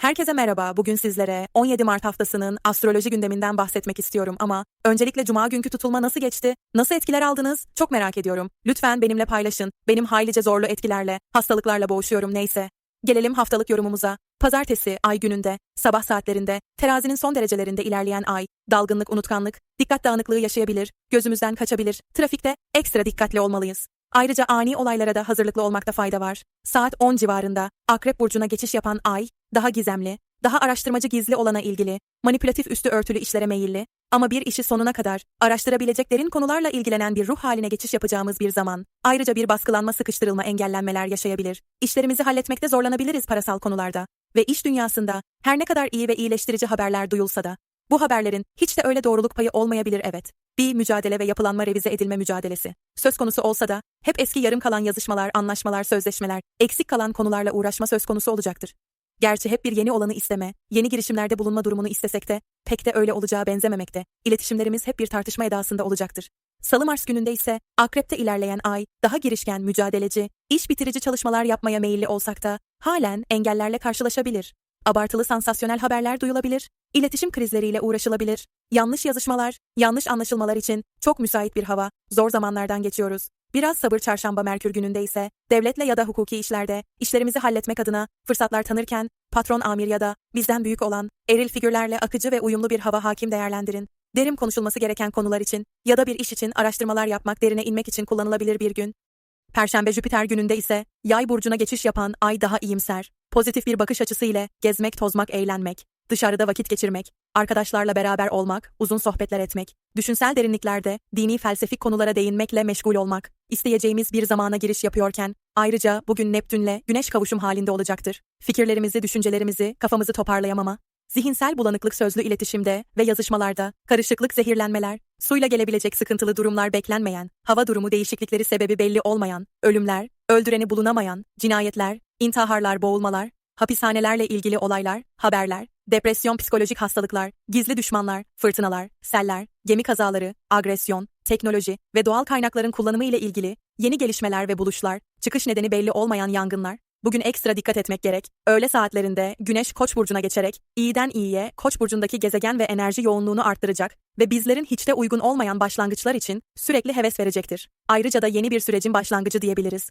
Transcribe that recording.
Herkese merhaba. Bugün sizlere 17 Mart haftasının astroloji gündeminden bahsetmek istiyorum ama öncelikle cuma günkü tutulma nasıl geçti? Nasıl etkiler aldınız? Çok merak ediyorum. Lütfen benimle paylaşın. Benim haylice zorlu etkilerle, hastalıklarla boğuşuyorum neyse. Gelelim haftalık yorumumuza. Pazartesi, ay gününde, sabah saatlerinde, terazinin son derecelerinde ilerleyen ay, dalgınlık, unutkanlık, dikkat dağınıklığı yaşayabilir, gözümüzden kaçabilir, trafikte ekstra dikkatli olmalıyız. Ayrıca ani olaylara da hazırlıklı olmakta fayda var. Saat 10 civarında Akrep Burcu'na geçiş yapan ay, daha gizemli, daha araştırmacı gizli olana ilgili, manipülatif üstü örtülü işlere meyilli ama bir işi sonuna kadar araştırabilecek derin konularla ilgilenen bir ruh haline geçiş yapacağımız bir zaman. Ayrıca bir baskılanma, sıkıştırılma, engellenmeler yaşayabilir. İşlerimizi halletmekte zorlanabiliriz parasal konularda ve iş dünyasında her ne kadar iyi ve iyileştirici haberler duyulsa da bu haberlerin hiç de öyle doğruluk payı olmayabilir evet. Bir mücadele ve yapılanma revize edilme mücadelesi. Söz konusu olsa da hep eski yarım kalan yazışmalar, anlaşmalar, sözleşmeler, eksik kalan konularla uğraşma söz konusu olacaktır. Gerçi hep bir yeni olanı isteme, yeni girişimlerde bulunma durumunu istesek de pek de öyle olacağı benzememekte. İletişimlerimiz hep bir tartışma edasında olacaktır. Salı Mars gününde ise Akrep'te ilerleyen ay, daha girişken, mücadeleci, iş bitirici çalışmalar yapmaya meyilli olsak da halen engellerle karşılaşabilir. Abartılı sansasyonel haberler duyulabilir, iletişim krizleriyle uğraşılabilir, yanlış yazışmalar, yanlış anlaşılmalar için çok müsait bir hava, zor zamanlardan geçiyoruz. Biraz sabır çarşamba Merkür gününde ise devletle ya da hukuki işlerde işlerimizi halletmek adına fırsatlar tanırken patron amir ya da bizden büyük olan eril figürlerle akıcı ve uyumlu bir hava hakim değerlendirin. Derin konuşulması gereken konular için ya da bir iş için araştırmalar yapmak derine inmek için kullanılabilir bir gün. Perşembe Jüpiter gününde ise yay burcuna geçiş yapan ay daha iyimser, pozitif bir bakış açısı ile gezmek, tozmak, eğlenmek, dışarıda vakit geçirmek, arkadaşlarla beraber olmak, uzun sohbetler etmek, düşünsel derinliklerde dini felsefik konulara değinmekle meşgul olmak, isteyeceğimiz bir zamana giriş yapıyorken, ayrıca bugün Neptünle güneş kavuşum halinde olacaktır. Fikirlerimizi, düşüncelerimizi, kafamızı toparlayamama, zihinsel bulanıklık sözlü iletişimde ve yazışmalarda, karışıklık, zehirlenmeler, suyla gelebilecek sıkıntılı durumlar beklenmeyen, hava durumu değişiklikleri sebebi belli olmayan, ölümler, öldüreni bulunamayan, cinayetler, intiharlar, boğulmalar, hapishanelerle ilgili olaylar, haberler, depresyon, psikolojik hastalıklar, gizli düşmanlar, fırtınalar, seller, gemi kazaları, agresyon, teknoloji ve doğal kaynakların kullanımı ile ilgili yeni gelişmeler ve buluşlar, çıkış nedeni belli olmayan yangınlar, Bugün ekstra dikkat etmek gerek. Öğle saatlerinde Güneş Koç burcuna geçerek iyiden iyiye Koç burcundaki gezegen ve enerji yoğunluğunu arttıracak ve bizlerin hiç de uygun olmayan başlangıçlar için sürekli heves verecektir. Ayrıca da yeni bir sürecin başlangıcı diyebiliriz.